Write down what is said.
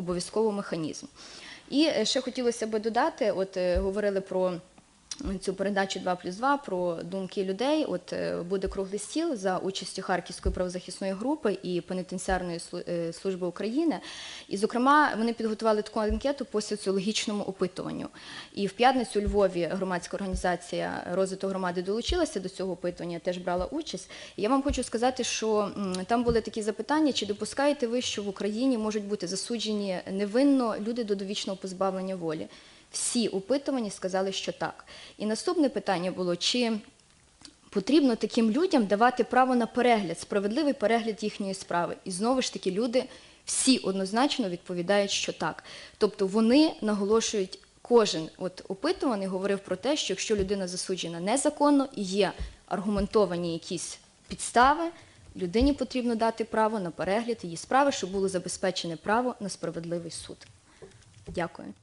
обов'язково механізм. І е, ще хотілося би додати: от е, говорили про. Цю передачу 2 плюс 2 про думки людей. От е, буде круглий стіл за участю Харківської правозахисної групи і пенітенціарної е, служби України. І, зокрема, вони підготували таку анкету по соціологічному опитуванню. І в п'ятницю у Львові громадська організація розвиток громади долучилася до цього опитування, теж брала участь. І я вам хочу сказати, що там були такі запитання: чи допускаєте ви, що в Україні можуть бути засуджені невинно люди до довічного позбавлення волі? Всі опитувані сказали, що так. І наступне питання було: чи потрібно таким людям давати право на перегляд, справедливий перегляд їхньої справи? І знову ж таки, люди всі однозначно відповідають, що так. Тобто вони наголошують. Кожен от опитуваний говорив про те, що якщо людина засуджена незаконно і є аргументовані якісь підстави, людині потрібно дати право на перегляд її справи, щоб було забезпечене право на справедливий суд. Дякую.